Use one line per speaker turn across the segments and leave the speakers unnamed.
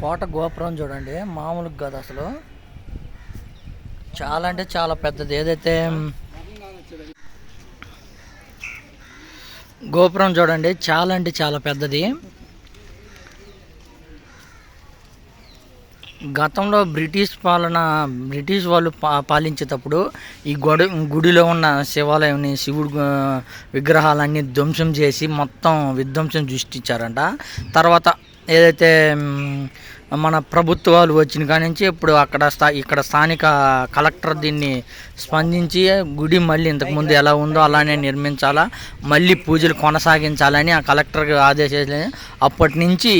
కోట గోపురం చూడండి మామూలుగా కాదు అసలు. చాలా అంటే చాలా పెద్దది. ఏదైతే గోపురం చూడండి చాలా అంటే చాలా పెద్దది. గతంలో బ్రిటిష్ పాలన బ్రిటిష్ వాళ్ళు పా పాలించేటప్పుడు ఈ గొడ గుడిలో ఉన్న శివాలయంని శివుడు విగ్రహాలన్నీ ధ్వంసం చేసి మొత్తం విధ్వంసం సృష్టించారంట. తర్వాత ఏదైతే మన ప్రభుత్వాలు వచ్చిన కానించి ఇప్పుడు అక్కడ స్థా ఇక్కడ స్థానిక కలెక్టర్ దీన్ని స్పందించి గుడి మళ్ళీ ఇంతకుముందు ఎలా ఉందో అలానే నిర్మించాలా మళ్ళీ పూజలు కొనసాగించాలని ఆ కలెక్టర్ ఆదేశాలు అప్పటి నుంచి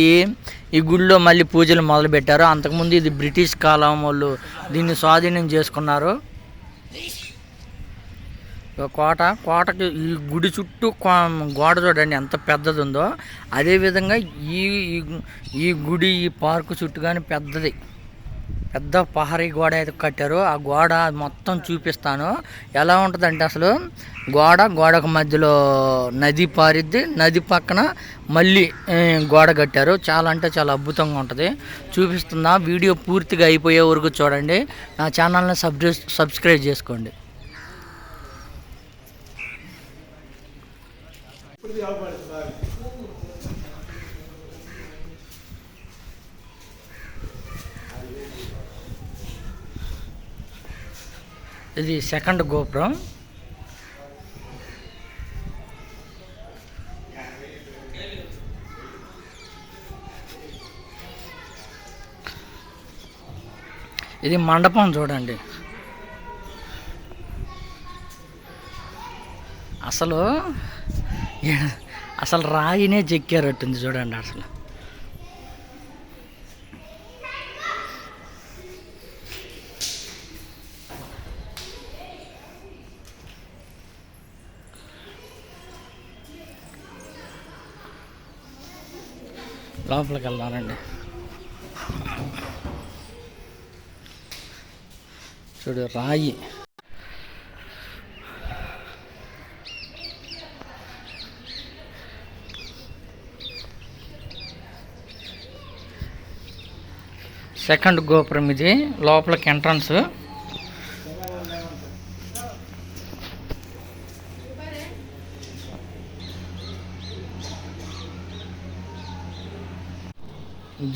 ఈ గుడిలో మళ్ళీ పూజలు మొదలుపెట్టారు. అంతకుముందు ఇది బ్రిటిష్ కాలం వాళ్ళు దీన్ని స్వాధీనం చేసుకున్నారు. కోట. కోటకి ఈ గుడి చుట్టూ కో- గోడ చూడండి ఎంత పెద్దది ఉందో అదేవిధంగా ఈ ఈ- గుడి ఈ పార్కు చుట్టూ కానీ పెద్దది. పెద్ద పహరీ గోడ అయితే కట్టారు. ఆ గోడ మొత్తం చూపిస్తాను. ఎలా ఉంటుందంటే అసలు గోడ గోడకు మధ్యలో నది పారిద్ది నది పక్కన మళ్ళీ గోడ కట్టారు. చాలా అంటే చాలా అద్భుతంగా ఉంటుంది. చూపిస్తున్నా. వీడియో పూర్తిగా అయిపోయే వరకు చూడండి. నా ఛానల్ని సబ్ సబ్స్క్రైబ్ చేసుకోండి. ఇది సెకండ్ గోపురం. ఇది మండపం చూడండి. అసలు అసలు రాయినే జెక్కారట్టుంది చూడండి అసలు. లోపలికి వెళ్దానండి చూడు రాయి. సెకండ్ గోపురం ఇది లోపలికి ఎంట్రన్స్.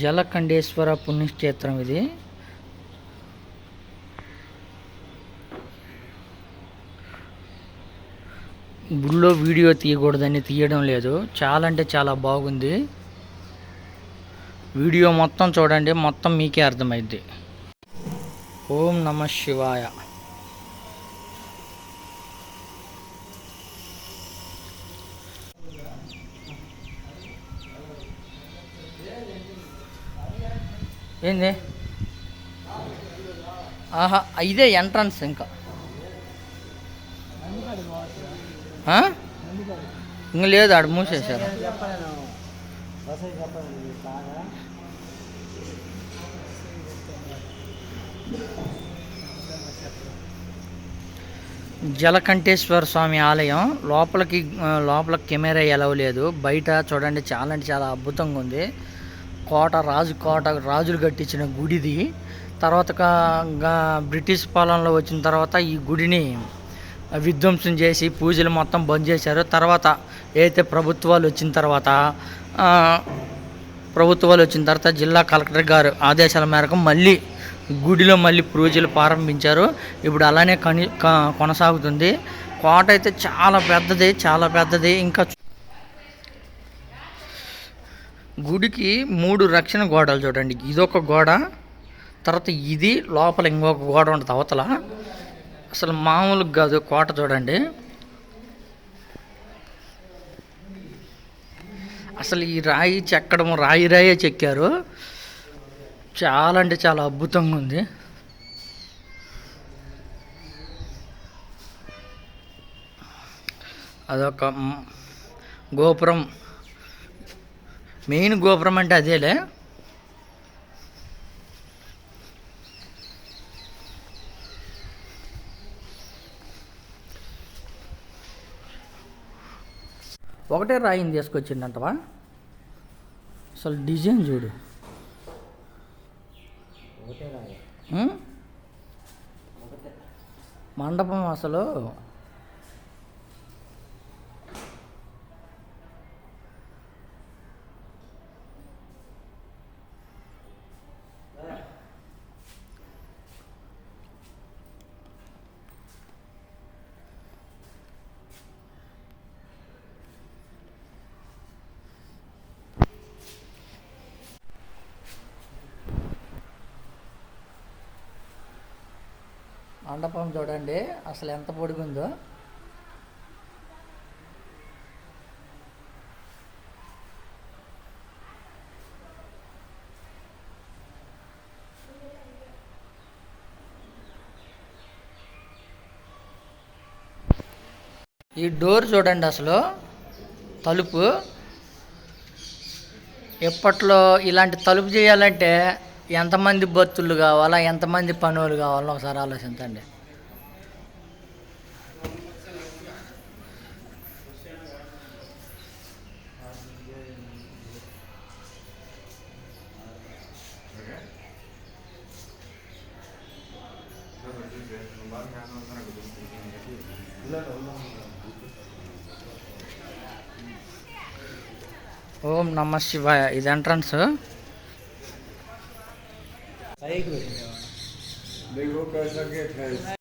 జలకండేశ్వర పుణ్యక్షేత్రం ఇది. గుళ్ళో వీడియో తీయకూడదని తీయడం లేదు. చాలా అంటే చాలా బాగుంది. వీడియో మొత్తం చూడండి మొత్తం మీకే అర్థమైద్ది. ఓం నమ శివాయ. ఏంది? ఆహా ఇదే ఎంట్రన్స్ ఇంకా. ఇంకా లేదు ఆడ మూసేశారు. జలకంఠేశ్వర స్వామి ఆలయం లోపలికి లోపల కెమెరా ఎలవ లేదు. బయట చూడండి చాలా అంటే చాలా అద్భుతంగా ఉంది. కోట రాజు కోట రాజులు కట్టించిన గుడిది. తర్వాత బ్రిటిష్ పాలనలో వచ్చిన తర్వాత ఈ గుడిని విధ్వంసం చేసి పూజలు మొత్తం బంద్ చేశారు. తర్వాత ఏదైతే ప్రభుత్వాలు వచ్చిన తర్వాత ప్రభుత్వాలు వచ్చిన తర్వాత జిల్లా కలెక్టర్ గారు ఆదేశాల మేరకు మళ్ళీ గుడిలో మళ్ళీ పూజలు ప్రారంభించారు. ఇప్పుడు అలానే కని కొనసాగుతుంది. కోట అయితే చాలా పెద్దది చాలా పెద్దది. ఇంకా గుడికి మూడు రక్షణ గోడలు చూడండి. ఇదొక గోడ తర్వాత ఇది లోపల ఇంకొక గోడ ఉంటుంది అవతల. అసలు మామూలుగా కాదు కోట చూడండి. అసలు ఈ రాయి చెక్కడం రాయి రాయే చెక్కారు. చాలా అంటే చాలా అద్భుతంగా ఉంది. అదొక గోపురం. మెయిన్ గోపురం అంటే అదేలే. ఒకటే రాయిని తీసుకొచ్చిండంటవా అసలు డిజైన్ చూడు. మండపం అసలు మండపం చూడండి అసలు ఎంత పొడుగుందో. ఈ డోర్ చూడండి అసలు తలుపు. ఎప్పట్లో ఇలాంటి తలుపు చేయాలంటే ఎంతమంది భక్తులు కావాలా ఎంతమంది పనులు కావాలో ఒకసారి ఆలోచించండి. ఓం నమ శివాయ. ఇది ఎంట్రన్స్
એક મિનિટ
देखो कैसा गेट है